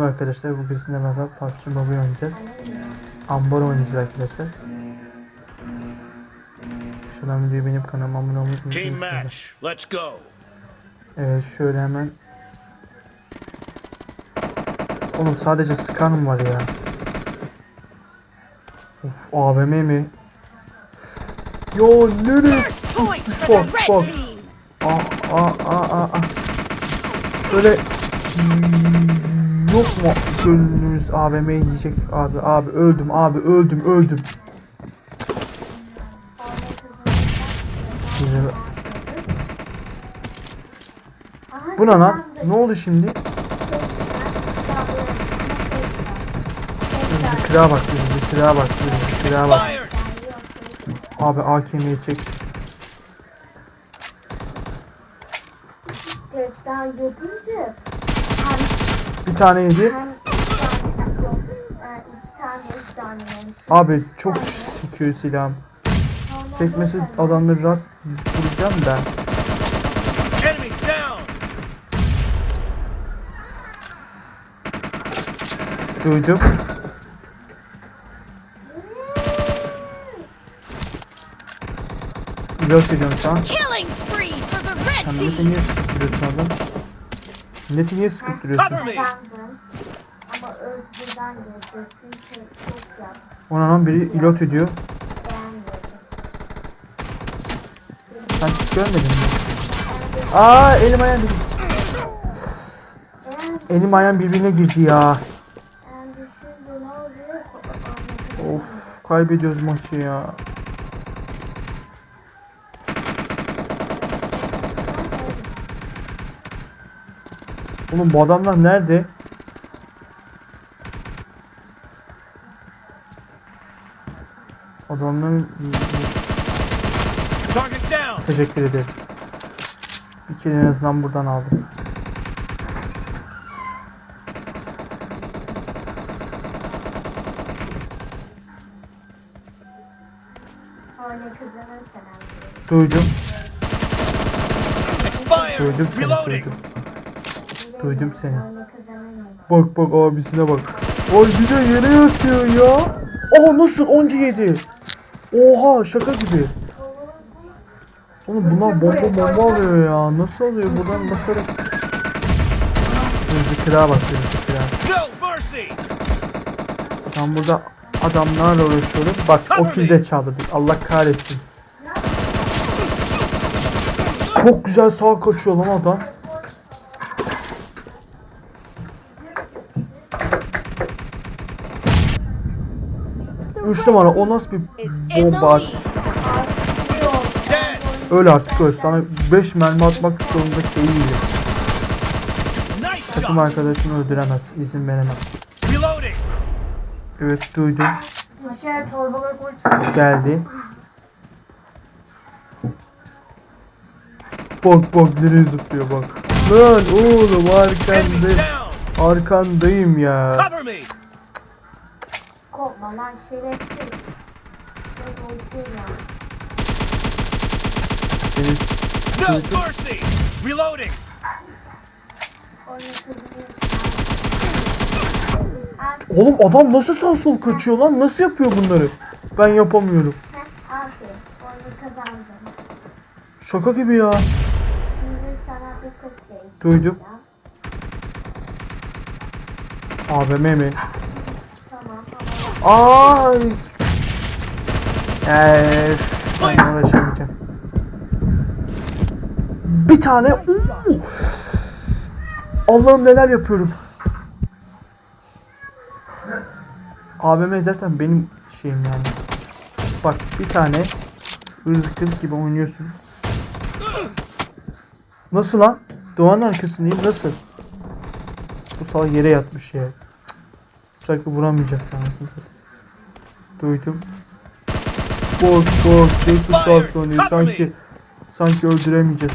Merhaba arkadaşlar bugün sizinle beraber PUBG Mobile oynayacağız. Ambar oynayacağız arkadaşlar. Şuradan videoyu benim kanalıma abone olmayı Team unutmayın. match. Let's go. Evet şöyle hemen. Oğlum sadece scan var ya. Of AVM mi? Yo nereye? Fuck. team. Aa aa aa aa. Böyle hmm, yok mu gönlünüz AVM yiyecek abi abi öldüm abi öldüm öldüm. Bu ne lan? Ne oldu şimdi? Zikra bak zikra bak zikra bak. Abi AKM'yi çek. Tekrar yapınca Bir tane yedi. hem iki tane yok, e, iki tane üç tane. Abi çok sikiyor silahım. Sekmesi adamları rahat vuracağım down. Duydum. Yok ediyorum şu an. Team. niye sıkıp duruyorsun adam? Neti niye sıkıp duruyorsun? Ama özgürden geldi. Çünkü çok. Ona lan biri ilot ediyor. Sen hiç görmedin mi? Aa elim ayağım bir... Eğer, Elim ayağım birbirine girdi ya. Of kaybediyoruz maçı ya. Oğlum bu adamlar nerede? Adamların teşekkür ederim. Bir kere en azından buradan aldım. Duydum, duydum Reloading. duydum. Duydum seni. Bak bak abisine bak. Ay bir de yere yatıyor ya. Aa nasıl 10 yedi. Oha şaka gibi. Oğlum bunlar bomba bomba alıyor ya. Nasıl alıyor buradan basarak. Zikra bak zikra. No mercy. Ben burada adamlarla uğraşıyorum. Bak o kilde çaldı. Allah kahretsin. Çok güzel sağ kaçıyor lan adam. Üç numara o nasıl bir bomba at? Öyle artık öyle. Sana 5 mermi atmak zorunda değilim. Takım arkadaşını öldüremez. izin veremez. Evet duydum. Geldi. Bak bak nereye zıplıyor bak. Lan oğlum arkandayım. Arkandayım ya. Korkma lan şerefsiz. Ben korkuyorum ya. No mercy. Reloading. Oğlum adam nasıl sağ sol kaçıyor lan? Nasıl yapıyor bunları? Ben yapamıyorum. Heh, kazandım. Şaka gibi ya. Şimdi sana bir kız değiştireceğim. Duydum. AVM mi? Ay. Eee. Ben. Bir tane. Allah'ım neler yapıyorum. AVM zaten benim şeyim yani. Bak bir tane hırsız kız gibi oynuyorsun. Nasıl lan? Doğanın arkasındayım nasıl? Bu salak yere yatmış ya. Sanki vuramayacak anasını. Duydum. Bok bok Jason oynuyor sanki sanki öldüremeyeceğiz.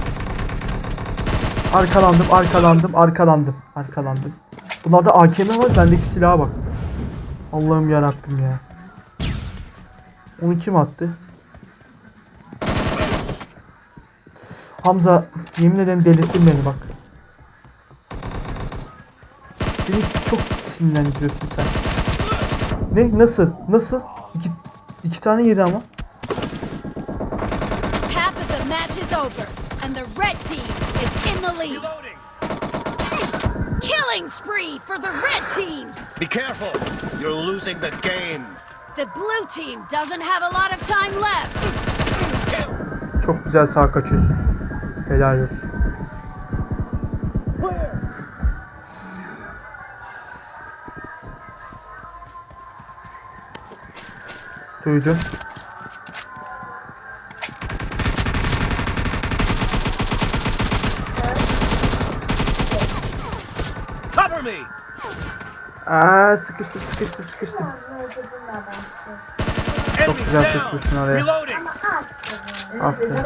Arkalandım arkalandım arkalandım arkalandım. Bunlarda AKM var bendeki silaha bak. Allah'ım yarabbim ya. Onu kim attı? Hamza yemin ederim delirttin beni bak. Beni çok sinirlendiriyorsun sen. Ne? Nasıl? Nasıl? İki, iki tane yedi ama. Half of the match is over, and the red team is in the lead. Reloading. Killing spree for the red team. Be careful. You're losing the game. The blue team doesn't have a lot of time left. Çok güzel sağ kaçıyorsun. Helal olsun. Duydum. Cover me. Aa sıkıştım sıkıştım sıkıştım. Enemies güzel tutmuşsun oraya. Aferin.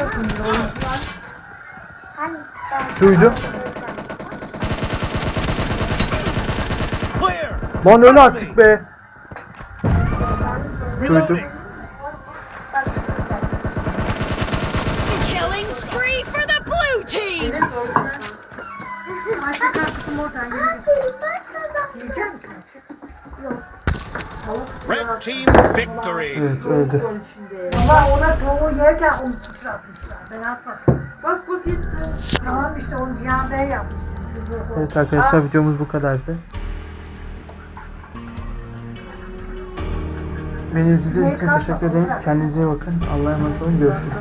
Duydum. Lan öl artık be. Şurada. Killing spree for the blue team. Red team victory. Evet öldü. Ama ona tavuğu yerken onu sıçratmışlar. Ben atmadım. Bak bu gitti. Tamam işte onu Cihan Bey yapmıştı. Evet arkadaşlar videomuz bu kadardı. Beni izlediğiniz için teşekkür ederim. Kendinize iyi bakın. Allah'a emanet olun. Görüşürüz.